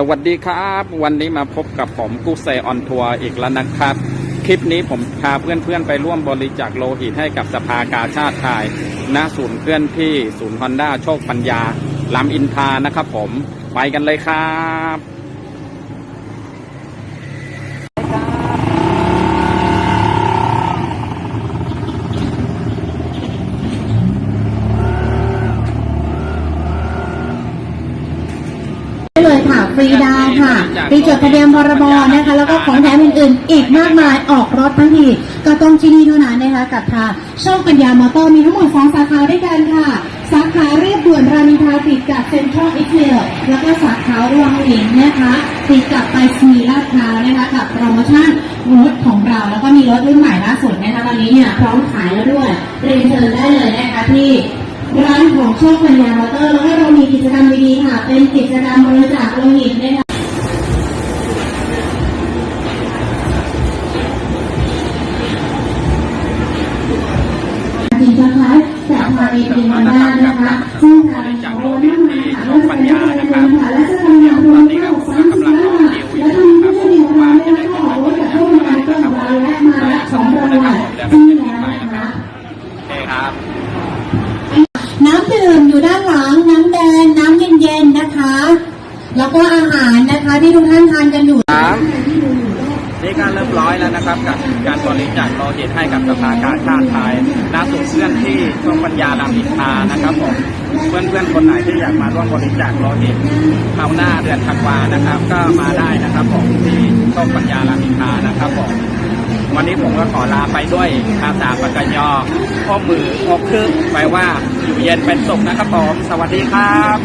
สวัสดีครับ วันนี้มาพบกับผมกุ๊กเซออนทัวร์อีกแล้วนะครับ คลิปนี้ผมพาเพื่อนๆไปร่วมบริจาคโลหิตให้กับสภากาชาติไทยณศูนย์เคลื่อนที่ศูนย์ฮอนด้าโชคปัญญาลำอินทานะครับผมไปกันเลยครับ ได้เลยค่ะฟรีดาวค่ะฟรีจดทะเบียนพรบนะคะ แล้วก็ของแถมอื่นๆ อีกมากมายออกรถทั้งทีก็ต้องที่นี่เท่านั้นนะคะกับทางโชคปัญญามอเตอร์มีทั้งหมด2สาขาด้วยกันค่ะ สาขาเรียบด่วนรามินทราติดกับเซ็นทรัลอิสเ l ลแล้วก็สาขาวังหลินนะคะติดกับไปรษณีลาดพร้าวนะคะกับโปรโมชั่นรถของเราแล้วก็มีรถรุ่นใหม่ล่าสุดนะคะตอนนี้เนี่ยพร้อมขายแล้วด้วยเรียนเชิญได้เลยนะคะที่ร้านของโชคปัญญามอเตอร์แล้วก็เรามีกิจกรรมดีๆค่ะ เป็นกิจกรรมบริจาคโลหิตนะคะจริงๆนะคะ แต่ภายในมันได้นะคะซึ่งทางโรงงานค่ะก็จะเป็นเรื่องค่ะและจะทำงานรวมทั้งหมดสามสิบล้านบาทและทางผู้ช่วยเหลือเราเนี่ยก็ออกรถกับโชคปัญญาก็ของเราและมาละของรางวัลที่แล้วนะคะโอเคครับน้ำดื่มอยู่ด้านหลังน้ำแดงน้ำเย็นๆนะคะ แล้วก็อาหารนะคะที่ทุกท่านทานกันอยู่ บนี่ก็เริ่มร้อยแล้วนะครับ กับการบริจาคโลหิตให้กับสภากาชาติไทยณศูนย์เคลื่อนที่โชคปัญญารามอินทรานะครับผมเพื่อนๆคนไหนที่อยากมาร่วมบริจาคโลหิตคราวหน้าเดือนธันวานะครับ ก็มาได้นะครับผมที่โชคปัญญารามอินทรานะครับผมวันนี้ผมก็ขอลาไปด้วยภาษาปากกยอข้อมือพกคึกแปว่าอยู่เย็นเป็นสุขนะครับผมสวัสดีครับ